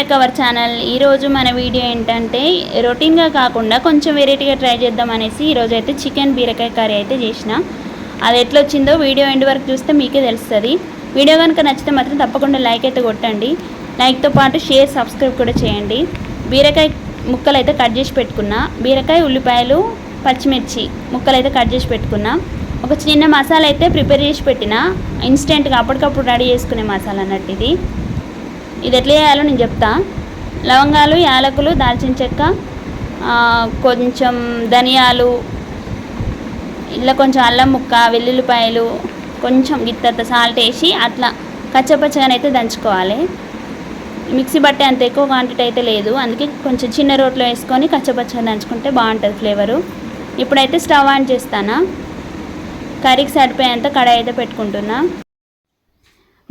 Back our channel ఈరోజు మన video ఏంటంటే రొటీన్గా కాకుండా కొంచెం వెరైటీగా ట్రై చేద్దాం అనేసి ఈరోజు అయితే చికెన్ బీరకాయ కర్రీ అయితే చేసిన. అది ఎట్లా వచ్చిందో వీడియో ఎండ్ వరకు చూస్తే మీకే తెలుస్తుంది. వీడియో కనుక నచ్చితే మాత్రం తప్పకుండా లైక్ అయితే కొట్టండి. లైక్తో పాటు షేర్ సబ్స్క్రైబ్ కూడా చేయండి. బీరకాయ ముక్కలు అయితే కట్ చేసి పెట్టుకున్నా. బీరకాయ ఉల్లిపాయలు పచ్చిమిర్చి ముక్కలు అయితే కట్ చేసి పెట్టుకున్నా. ఒక చిన్న మసాలా అయితే ప్రిపేర్ చేసి పెట్టిన. ఇన్స్టెంట్గా అప్పటికప్పుడు రెడీ చేసుకునే మసాలా అన్నట్టు ఇది. ఇది ఎట్లా చేయాలో నేను చెప్తా. లవంగాలు యాలకులు దాల్చిన చెక్క కొంచెం ధనియాలు ఇలా కొంచెం అల్లం ముక్క వెల్లుల్లిపాయలు కొంచెం గిత్తంత సాల్ట్ వేసి అట్లా కచ్చపచ్చగానైతే దంచుకోవాలి. మిక్సీ బట్టే అంత ఎక్కువ క్వాంటిటీ అయితే లేదు. అందుకే కొంచెం చిన్న రోట్లో వేసుకొని కచ్చపచ్చగా దంచుకుంటే బాగుంటుంది ఫ్లేవరు ఇప్పుడైతే స్టవ్ ఆన్ చేస్తానా. కర్రీకి సరిపోయేంత కడాయి అయితే పెట్టుకుంటున్నా.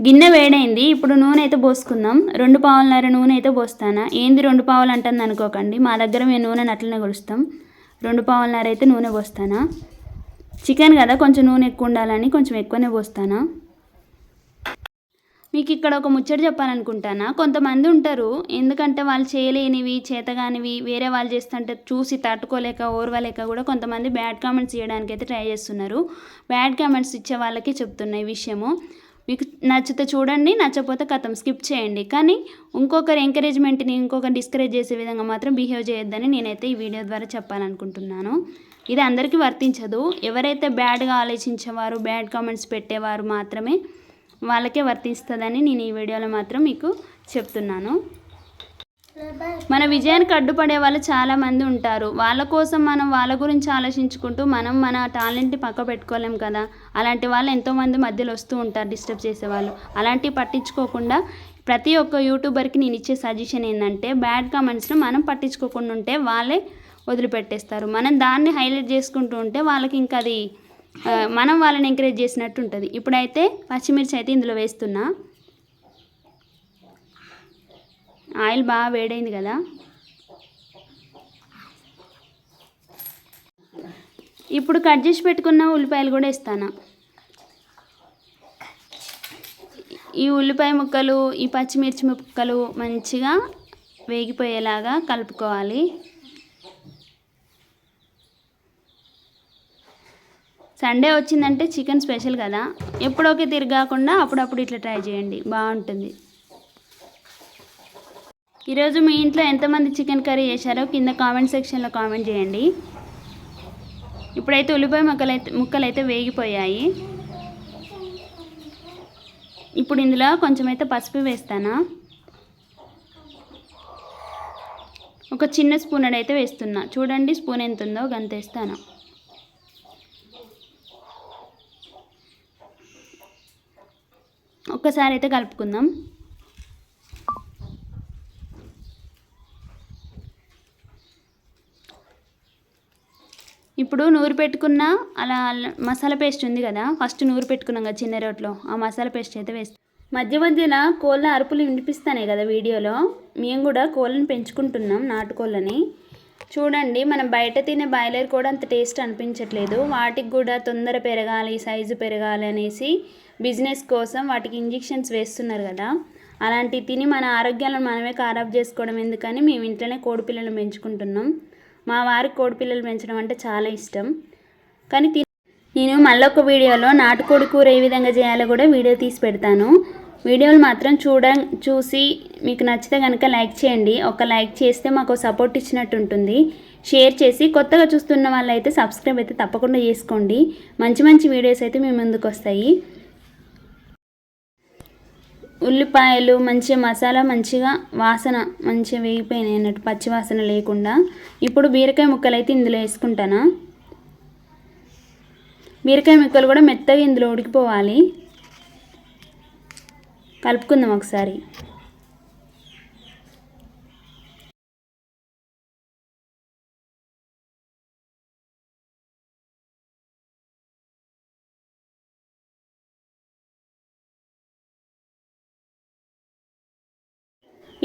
గిన్నె వేడైంది. ఇప్పుడు నూనె అయితే పోసుకుందాం. రెండు పావులన్నర నూనె అయితే పోస్తానా? ఏంది రెండు పావులు అంటుంది అనుకోకండి. మా దగ్గర మేము నూనెని అట్లనే కొలుస్తాం. రెండు పావులన్నర అయితే నూనె పోస్తానా? చికెన్ కదా కొంచెం నూనె ఎక్కువ ఉండాలని కొంచెం ఎక్కువనే పోస్తానా? మీకు ఇక్కడ ఒక ముచ్చట చెప్పాలనుకుంటానా? కొంతమంది ఉంటారు. ఎందుకంటే వాళ్ళు చేయలేనివి చేతగానివి వేరే వాళ్ళు చేస్తుంటే చూసి తట్టుకోలేక ఓర్వలేక కూడా కొంతమంది బ్యాడ్ కామెంట్స్ చేయడానికి అయితే ట్రై చేస్తున్నారు. బ్యాడ్ కామెంట్స్ ఇచ్చే వాళ్ళకి చెప్తున్నా ఈ విషయము. మీకు నచ్చితే చూడండి నచ్చకపోతే కథం స్కిప్ చేయండి. కానీ ఇంకొకరి ఎంకరేజ్మెంట్ని ఇంకొకరు డిస్కరేజ్ చేసే విధంగా మాత్రం బిహేవ్ చేయొద్దని నేనైతే ఈ వీడియో ద్వారా చెప్పాలనుకుంటున్నాను. ఇది అందరికీ వర్తించదు. ఎవరైతే బ్యాడ్గా ఆలోచించేవారు బ్యాడ్ కామెంట్స్ పెట్టేవారు మాత్రమే వాళ్ళకే వర్తిస్తుందని నేను ఈ వీడియోలో మాత్రం మీకు చెప్తున్నాను. మన విజయానికి అడ్డుపడే వాళ్ళు చాలామంది ఉంటారు. వాళ్ళ కోసం మనం వాళ్ళ గురించి ఆలోచించుకుంటూ మనం మన టాలెంట్ని పక్క పెట్టుకోలేం కదా. అలాంటి వాళ్ళు ఎంతోమంది మధ్యలో వస్తూ ఉంటారు డిస్టర్బ్ చేసేవాళ్ళు. అలాంటివి పట్టించుకోకుండా ప్రతి ఒక్క యూట్యూబర్కి నేను ఇచ్చే సజెషన్ ఏంటంటే బ్యాడ్ కామెంట్స్ను మనం పట్టించుకోకుండా ఉంటే వాళ్ళే వదిలిపెట్టేస్తారు. మనం దాన్ని హైలైట్ చేసుకుంటూ ఉంటే వాళ్ళకి ఇంకా అది మనం వాళ్ళని ఎంకరేజ్ చేసినట్టు ఉంటుంది. ఇప్పుడైతే పచ్చిమిర్చి అయితే ఇందులో వేస్తున్నా. ఆయిల్ బాగా వేడైంది కదా. ఇప్పుడు కట్ చేసి పెట్టుకున్న ఉల్లిపాయలు కూడా ఇస్తాను ఈ ఉల్లిపాయ ముక్కలు ఈ పచ్చిమిర్చి ముక్కలు మంచిగా వేగిపోయేలాగా కలుపుకోవాలి. సండే వచ్చిందంటే చికెన్ స్పెషల్ కదా. ఎప్పుడొకే తిరగాకుండా అప్పుడప్పుడు ఇట్లా ట్రై చేయండి. బాగుంటుంది. ఈరోజు మీ ఇంట్లో ఎంతమంది చికెన్ కర్రీ చేశారో కింద కామెంట్ సెక్షన్లో కామెంట్ చేయండి. ఇప్పుడైతే ఉల్లిపాయ ముక్కలు అయితే వేగిపోయాయి. ఇప్పుడు ఇందులో కొంచెం అయితే పసుపు వేస్తానా? ఒక చిన్న స్పూన్ అయితే వేస్తున్నా. చూడండి స్పూన్ ఎంత ఉందో గంత వేస్తాను? ఒక్కసారి అయితే కలుపుకుందాం. ఇప్పుడు నూరు పెట్టుకున్న అలా మసాలా పేస్ట్ ఉంది కదా ఫస్ట్ నూరు పెట్టుకున్నాం కదా చిన్న రోట్లో ఆ మసాలా పేస్ట్ అయితే వేస్తాం మధ్య మధ్యన కోళ్ళ అరుపులు వినిపిస్తానే కదా వీడియోలో మేము కూడా కోళ్ళని పెంచుకుంటున్నాం నాటుకోళ్ళని. చూడండి మనం బయట తినే బాయిలర్ కూడా అంత టేస్ట్ అనిపించట్లేదు. వాటికి కూడా తొందర పెరగాలి సైజు పెరగాలి అనేసి బిజినెస్ కోసం వాటికి ఇంజెక్షన్స్ వేస్తున్నారు కదా. అలాంటివి తిని మన ఆరోగ్యాలను మనమే ఖరాబ్ చేసుకోవడం ఎందుకని మేము ఇంట్లోనే కోడిపిల్లలను పెంచుకుంటున్నాం. మా వారికి కోడిపిల్లలు పెంచడం అంటే చాలా ఇష్టం. కానీ తి- నేను మళ్ళొక వీడియోలో నాటుకోడి కూర ఏ విధంగా చేయాలో కూడా వీడియో తీసి పెడతాను. వీడియోలు మాత్రం చూడ చూసి మీకు నచ్చితే కనుక లైక్ చేయండి. ఒక లైక్ చేస్తే మాకు సపోర్ట్ ఇచ్చినట్టు ఉంటుంది. షేర్ చేసి కొత్తగా చూస్తున్న వాళ్ళైతే సబ్స్క్రైబ్ అయితే తప్పకుండా చేసుకోండి. మంచి మంచి వీడియోస్ అయితే మీ ముందుకు వస్తాయి ఉల్లిపాయలు మంచిగా మసాలా మంచిగా వాసన మంచిగా వేగిపోయినాయి అన్నట్టు పచ్చి వాసన లేకుండా. ఇప్పుడు బీరకాయ ముక్కలు అయితే ఇందులో వేసుకుంటానా? బీరకాయ ముక్కలు కూడా మెత్తగా ఇందులో ఉడికిపోవాలి. కలుపుకుందాం ఒకసారి.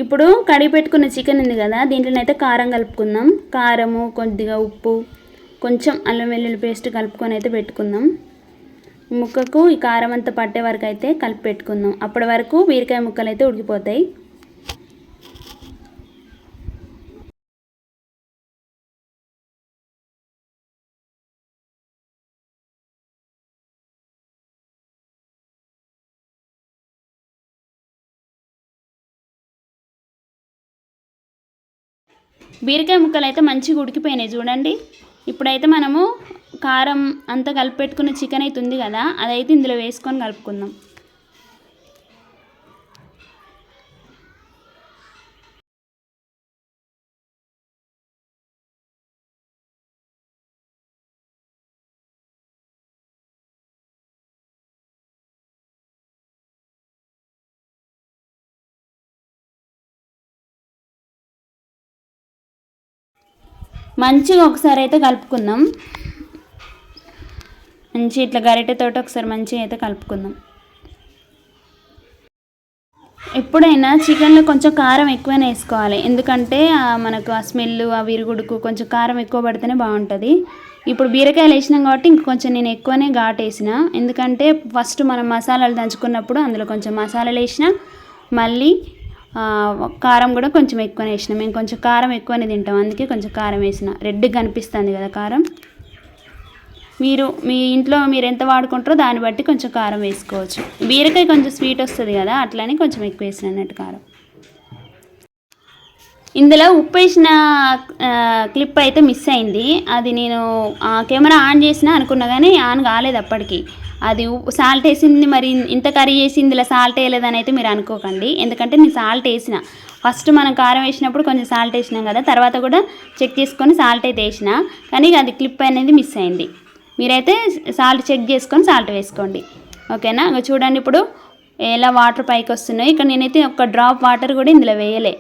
ఇప్పుడు కడిగి పెట్టుకున్న చికెన్ ఉంది కదా దీంట్లోనైతే కారం కలుపుకుందాం. కారము కొద్దిగా ఉప్పు కొంచెం అల్లం వెల్లుల్లి పేస్ట్ కలుపుకొని అయితే పెట్టుకుందాం. ముక్కకు ఈ కారం అంతా పట్టే వరకు అయితే కలిపి పెట్టుకుందాం. అప్పటి వరకు బీరకాయ ముక్కలు అయితే ఉడికిపోతాయి. బీరకాయ ముక్కలు అయితే మంచిగా ఉడికిపోయినాయి చూడండి. ఇప్పుడైతే మనము కారం అంతా కలిపి పెట్టుకున్న చికెన్ అయితే ఉంది కదా అదైతే ఇందులో వేసుకొని కలుపుకుందాం. మంచిగా ఒకసారి అయితే కలుపుకుందాం. మంచి ఇట్లా గరిటెతోటి ఒకసారి మంచిగా అయితే కలుపుకుందాం. ఎప్పుడైనా చికెన్లో కొంచెం కారం ఎక్కువనే వేసుకోవాలి. ఎందుకంటే మనకు ఆ స్మెల్ ఆ విరుగుడుకు కొంచెం కారం ఎక్కువ పడితేనే బాగుంటుంది. ఇప్పుడు బీరకాయలు వేసినాం కాబట్టి ఇంక కొంచెం నేను ఎక్కువనే ఘాట్ వేసిన. ఎందుకంటే ఫస్ట్ మనం మసాలాలు దంచుకున్నప్పుడు అందులో కొంచెం మసాలాలు వేసిన మళ్ళీ కారం కూడా కొంచెం ఎక్కువనే వేసిన. మేము కొంచెం కారం ఎక్కువనే తింటాం. అందుకే కొంచెం కారం వేసిన. రెడ్గా కనిపిస్తుంది కదా కారం? మీరు మీ ఇంట్లో మీరు ఎంత వాడుకుంటారో దాన్ని బట్టి కొంచెం కారం వేసుకోవచ్చు. బీరకాయ కొంచెం స్వీట్ వస్తుంది కదా అట్లనే కొంచెం ఎక్కువ వేసిన అన్నట్టు కారం. ఇందులో ఉప్పు వేసిన క్లిప్ అయితే మిస్ అయింది. అది నేను ఆ, కెమెరా ఆన్ చేసిన అనుకున్నా కానీ ఆన్ కాలేదు అప్పటికి. అది ఉప్పు సాల్ట్ వేసింది మరి ఇంత కర్రీ చేసింది ఇలా సాల్ట్ వేయలేదని అయితే మీరు అనుకోకండి. ఎందుకంటే నేను సాల్ట్ వేసిన. ఫస్ట్ మనం కారం వేసినప్పుడు కొంచెం సాల్ట్ వేసినాం కదా తర్వాత కూడా చెక్ చేసుకొని సాల్ట్ అయితే వేసిన. కానీ అది క్లిప్ అనేది మిస్ అయింది. మీరైతే సాల్ట్ చెక్ చేసుకొని సాల్ట్ వేసుకోండి. ఓకేనా? ఇంకా చూడండి ఇప్పుడు ఎలా వాటర్ పైకి వస్తున్నాయి. ఇక్కడ నేనైతే ఒక డ్రాప్ వాటర్ కూడా ఇందులో వేయలే.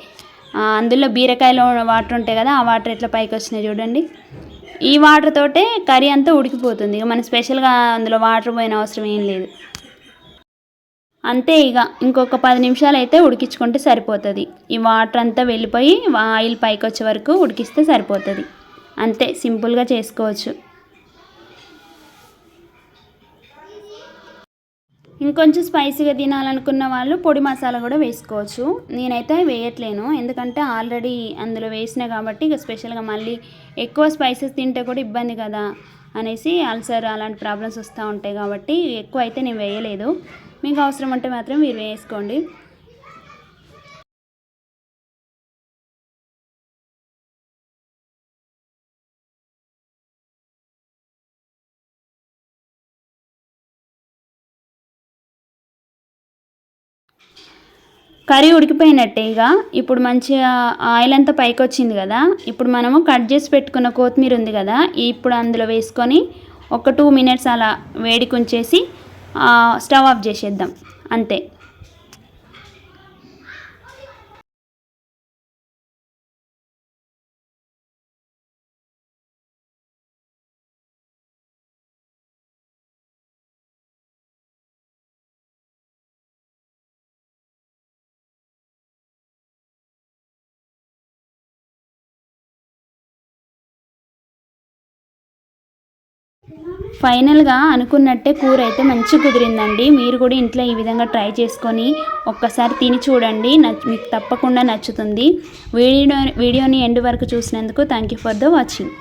అందులో బీరకాయలో వాటర్ ఉంటాయి కదా ఆ వాటర్ ఎట్లా పైకి వచ్చినాయి చూడండి. ఈ వాటర్ తోటే కర్రీ అంతా ఉడికిపోతుంది. ఇక స్పెషల్గా అందులో వాటర్ పోయిన అవసరం ఏం లేదు. అంతే ఇక ఇంకొక పది నిమిషాలు అయితే ఉడికించుకుంటే సరిపోతుంది. ఈ వాటర్ అంతా వెళ్ళిపోయి ఆయిల్ పైకి వచ్చే వరకు ఉడికిస్తే సరిపోతుంది. అంతే సింపుల్గా చేసుకోవచ్చు. ఇంకొంచెం స్పైసీగా తినాలనుకున్న వాళ్ళు పొడి మసాలా కూడా వేసుకోవచ్చు. నేనైతే వేయట్లేను. ఎందుకంటే ఆల్రెడీ అందులో వేసిన కాబట్టి ఇక స్పెషల్గా మళ్ళీ ఎక్కువ స్పైసెస్ తింటే కూడా ఇబ్బంది కదా అనేసి అల్సర్ అలాంటి ప్రాబ్లమ్స్ వస్తూ ఉంటాయి కాబట్టి ఎక్కువ అయితే నేను వేయలేదు. మీకు అవసరం ఉంటే మాత్రం మీరు వేసుకోండి. కర్రీ ఉడికిపోయినట్టే ఇక. ఇప్పుడు మంచిగా ఆయిల్ అంతా పైకి వచ్చింది కదా. ఇప్పుడు మనము కట్ చేసి పెట్టుకున్న కొత్తిమీర ఉంది కదా. ఇప్పుడు అందులో వేసుకొని ఒక టూ మినిట్స్ అలా వేడికి ఉంచేసి స్టవ్ ఆఫ్ చేసేద్దాం. అంతే. ఫైనల్గా అనుకున్నట్టే కూర అయితే మంచి కుదిరిందండి. మీరు కూడా ఇంట్లో ఈ విధంగా ట్రై చేసుకొని ఒక్కసారి తిని చూడండి. మీకు తప్పకుండా నచ్చుతుంది. వీడియో వీడియోని ఎండ్ వరకు చూసినందుకు thank you for the watching.